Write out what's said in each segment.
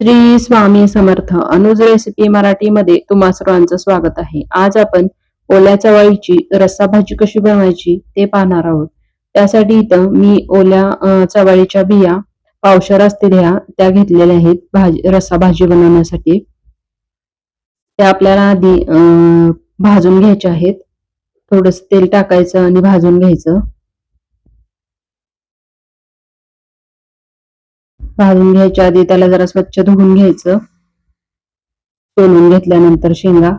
Shri Swami Samarth Anuj recipe मराठीमध्ये तुम्हा सर्वांचं स्वागत आहे. आज आपण ओल्या चवळीची रस्सा भाजी कशी बनवायची ते पाहणार आहोत. त्यासाठी इथं मी ओल्या चवळीच्या बिया पावशर असतील ह्या त्या घेतलेल्या आहेत भाजी रस्सा भाजी बनवण्यासाठी. त्या आपल्याला आधी भाजून घ्यायच्या आहेत. थोडस तेल टाकायचं आणि भाजून घ्यायचं. भाजून घ्यायच्या आधी त्याला जरा स्वच्छ धुवून घ्यायचं. सोलून घेतल्यानंतर शेंगा.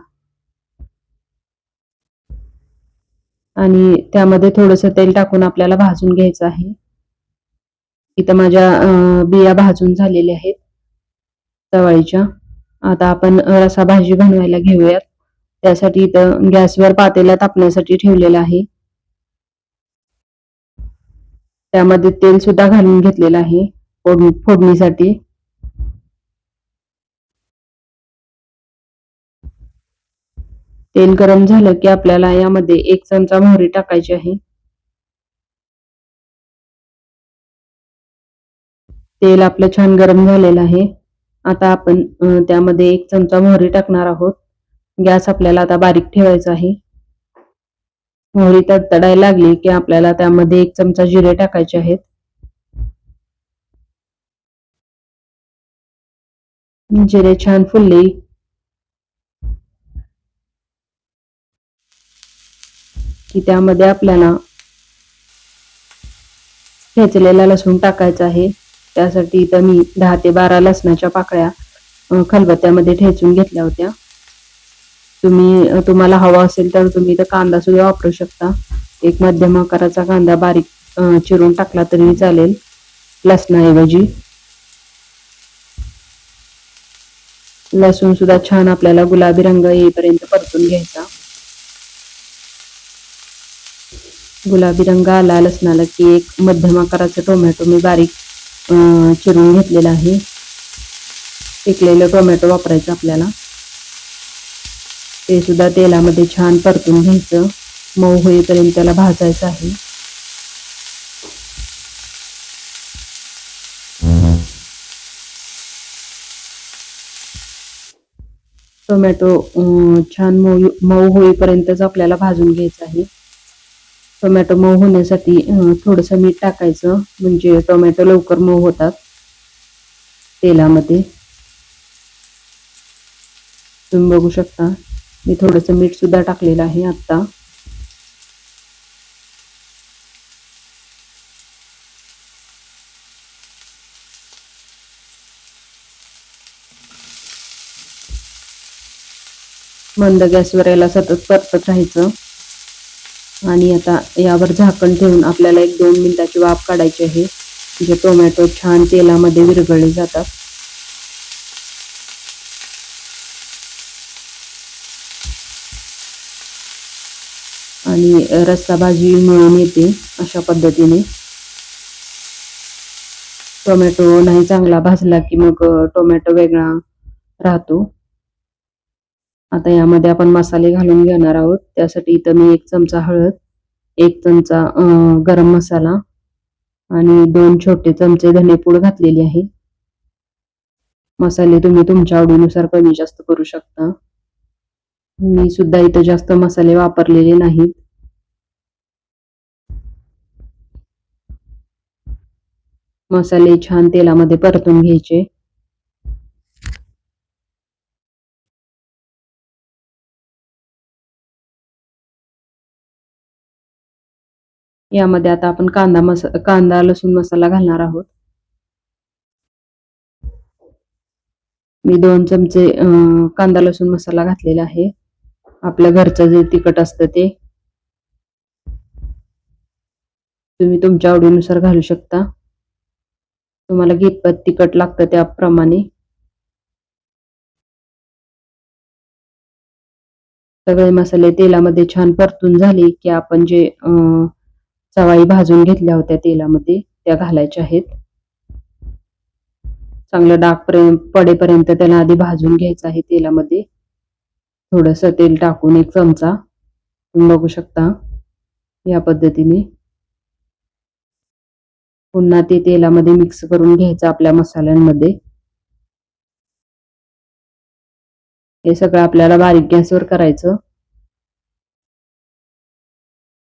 आणि त्यामध्ये थोडस तेल टाकून आपल्याला भाजून घ्यायचं आहे. इथं माझ्या बिया भाजून झालेल्या आहेत. चवळीच्या आता आपण रसा भाजी बनवायला घेऊयात. त्यासाठी इथं गॅसवर पातेला तापण्यासाठी ठेवलेलं आहे. त्यामध्ये तेल सुद्धा घालून घेतलेलं आहे. फोडणी फोडणीसाठी. तेल गरम झालं की आपल्याला यामध्ये एक चमचा मोहरी टाकायची आहे. तेल आपलं छान गरम झालेलं आहे. आता आपण त्यामध्ये एक चमचा मोहरी टाकणार आहोत. गॅस आपल्याला आता बारीक ठेवायचा आहे. मोहरी तडतडायला लागली की आपल्याला त्यामध्ये एक चमचा जिरे टाकायचे आहेत. जिरे छान फुलले की त्यामध्ये आपल्याला ठेचलेला लसूण टाकायचा आहे. त्यासाठी इथं मी दहा ते बारा लसणाच्या पाकळ्या खलबत्त्यामध्ये ठेचून घेतल्या होत्या. तुम्ही तुम्हाला हवा असेल तर तुम्ही इथं कांदा सुद्धा वापरू शकता. एक मध्यम आकाराचा कांदा बारीक चिरून टाकला तरी चालेल. लसणाऐवजी. लसूण सुद्धा छान आपल्याला गुलाबी रंग येईपर्यंत परतून घ्यायचा. गुलाबी रंग आला लसणाला की एक मध्यम आकाराचा टोमॅटो मी बारीक चिरून घेतलेला आहे. पिकलेलं टोमॅटो वापरायचं आपल्याला. ते सुद्धा तेलामध्ये छान परतून घ्यायचं. मऊ होईपर्यंत त्याला भाजायचं आहे. टोमॅटो छान मऊ मऊ होईपर्यंतच आपल्याला भाजून घ्यायचं आहे. टोमॅटो मऊ होण्यासाठी थोडंसं मीठ टाकायचं. म्हणजे टोमॅटो लवकर मऊ होतात. तेलामध्ये. तुम्ही बघू शकता. मी थोडंसं मीठसुद्धा टाकलेलं आहे आत्ता. मंद गॅसवर याला सतत परतत राहायचं. आणि आता यावर झाकण ठेवून आपल्याला एक दोन मिनिटाची वाफ काढायची आहे. म्हणजे टोमॅटो छान तेलामध्ये विरघळले जातात. आणि रस्सा भाजी मिळून येते अशा पद्धतीने. टोमॅटो नाही चांगला भाजला की मग टोमॅटो वेगळा राहतो. आता यामध्ये आपण मसाले घालून घेणार आहोत. त्यासाठी इथं मी एक चमचा हळद एक चमचा गरम मसाला आणि दोन छोटे चमचे धनेपूड घातलेली आहे. मसाले तुम्ही तुमच्या आवडीनुसार कमी जास्त करू शकता. मी सुद्धा इथं जास्त मसाले वापरलेले नाहीत. मसाले छान तेलामध्ये परतून घ्यायचे. यामध्ये आता आपण कांदा मसा कांदा लसूण मसाला घालणार आहोत. मी दोन चमचे कांदा लसूण मसाला घातलेला आहे. आपल्या घरचं जे तिखट असतं ते. तुम्ही तुमच्या आवडीनुसार घालू शकता. तुम्हाला कितपत तिखट लागतं त्याप्रमाणे. सगळे मसाले तेलामध्ये छान परतून झाले की आपण जे चवाई भाजून घेतल्या होत्या तेलामध्ये त्या घालायच्या आहेत. चांगलं डाग पर्यंत पडेपर्यंत त्याला आधी भाजून घ्यायचं आहे तेलामध्ये. थोडस तेल टाकून एक चमचा. तुम्ही बघू शकता या पद्धतीने. पुन्हा ते तेलामध्ये मिक्स करून घ्यायचं आपल्या मसाल्यांमध्ये. हे सगळं आपल्याला बारीक गॅसवर करायचं.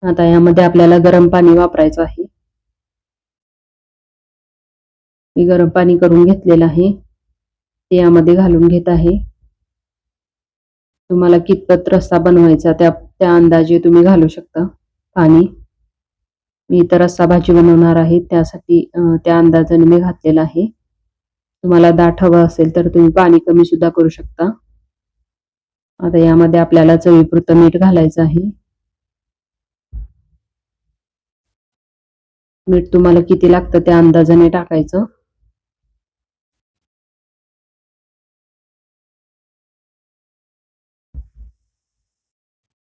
आता यामध्ये आपल्याला गरम पाणी वापरायचं आहे. मी गरम पाणी करून घेतलेलं आहे. ते यामध्ये घालून घेत आहे. तुम्हाला कितपत रस्सा बनवायचा त्या त्या अंदाजे तुम्ही घालू शकता पाणी. मी तर रस्सा भाजी बनवणार आहे. त्यासाठी त्या अंदाजाने मी घातलेला आहे. तुम्हाला दाट हवं असेल तर तुम्ही पाणी कमी सुद्धा करू शकता. आता यामध्ये आपल्याला चवीपुरतं मीठ घालायचं आहे. मीठ तुम्हाला किती लागतं त्या अंदाजाने टाकायचं.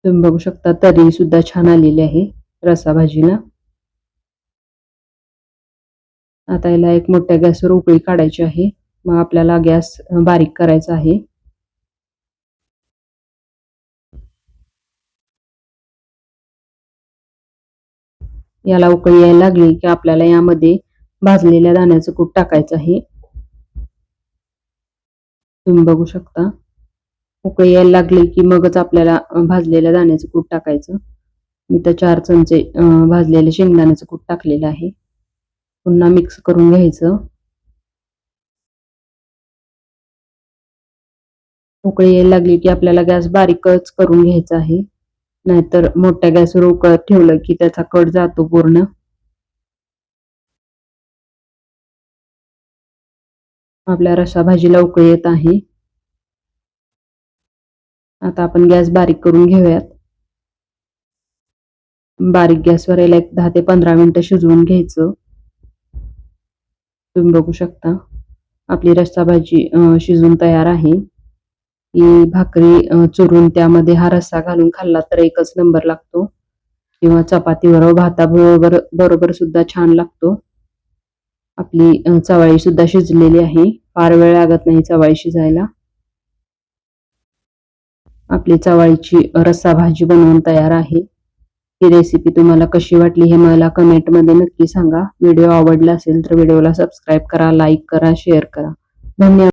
तुम्ही बघू शकता तरी सुद्धा छान आलेली आहे रसा भाजीला आता याला एक मोठ्या गॅसवर उकळी काढायची आहे. मग आपल्याला गॅस बारीक करायचा आहे. याला उकळी यायला लागली की आपल्याला यामध्ये भाजलेल्या दाण्याचं कूट टाकायचं आहे. तुम्ही बघू शकता. उकळी यायला लागली की मगच आपल्याला भाजलेल्या दाण्याचं कूट टाकायचं. मी तर चार चमचे भाजलेले शेंगदाण्याचं कूट टाकलेलं आहे. पुन्हा मिक्स करून घ्यायचं. उकळी यायला लागली की आपल्याला गॅस बारीकच करून घ्यायचा आहे. नाहीतर मोठ्या गॅसवर उकळत ठेवलं की त्याचा कट जातो पूर्ण. आपल्या रसा भाजीला उकळी येत आहे. आता आपण गॅस बारीक करून घेऊयात. बारीक गॅसवर याला एक दहा ते पंधरा मिनिटं शिजवून घ्यायचं. तुम्ही बघू शकता आपली रस्सा भाजी शिजून तयार आहे. भाकरी चुरून त्यामध्ये हा रस्सा घालून खाल्ला तर एकच नंबर लागतो. किंवा चपातीबरोबर भाताबरोबर बरोबर सुद्धा छान लागतो. आपली चवाळी सुद्धा शिजलेली आहे. फार वेळ लागत नाही चवाळी शिजायला. आपली चवाळीची रस्सा भाजी बनवून तयार आहे. ही रेसिपी तुम्हाला कशी वाटली हे मला कमेंटमध्ये नक्की सांगा. व्हिडिओ आवडला असेल तर व्हिडिओला सबस्क्राईब करा लाईक करा शेअर करा. धन्यवाद.